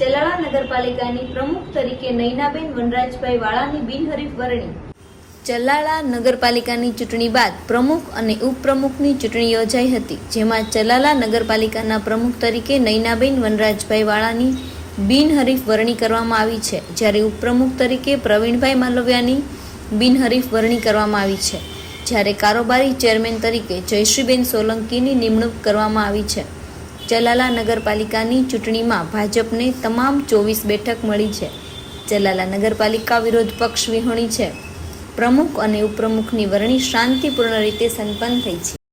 ચલાળા નગરપાલિકાની પ્રમુખ તરીકે નૈનાબેન વનરાજભાઈ વાળાની બિનહરીફ વરણી. ચલાળા નગરપાલિકાની ચૂંટણી બાદ પ્રમુખ અને ઉપપ્રમુખની ચૂંટણી યોજાઈ હતી, જેમાં ચલાલા નગરપાલિકાના પ્રમુખ તરીકે નૈનાબેન વનરાજભાઈ વાળાની બિનહરીફ વરણી કરવામાં આવી છે, જ્યારે ઉપપ્રમુખ તરીકે પ્રવીણભાઈ માલવિયાની બિનહરીફ વરણી કરવામાં આવી છે, જ્યારે કારોબારી ચેરમેન તરીકે જયશ્રીબેન સોલંકીની નિમણૂક કરવામાં આવી છે. ચલાલા નગરપાલિકાની ચૂંટણીમાં ભાજપને તમામ ચોવીસ બેઠક મળી છે. ચલાલા નગરપાલિકા વિરોધ પક્ષ વિહોણી છે. પ્રમુખ અને ઉપપ્રમુખની વરણી શાંતિપૂર્ણ રીતે સંપન્ન થઈ છે.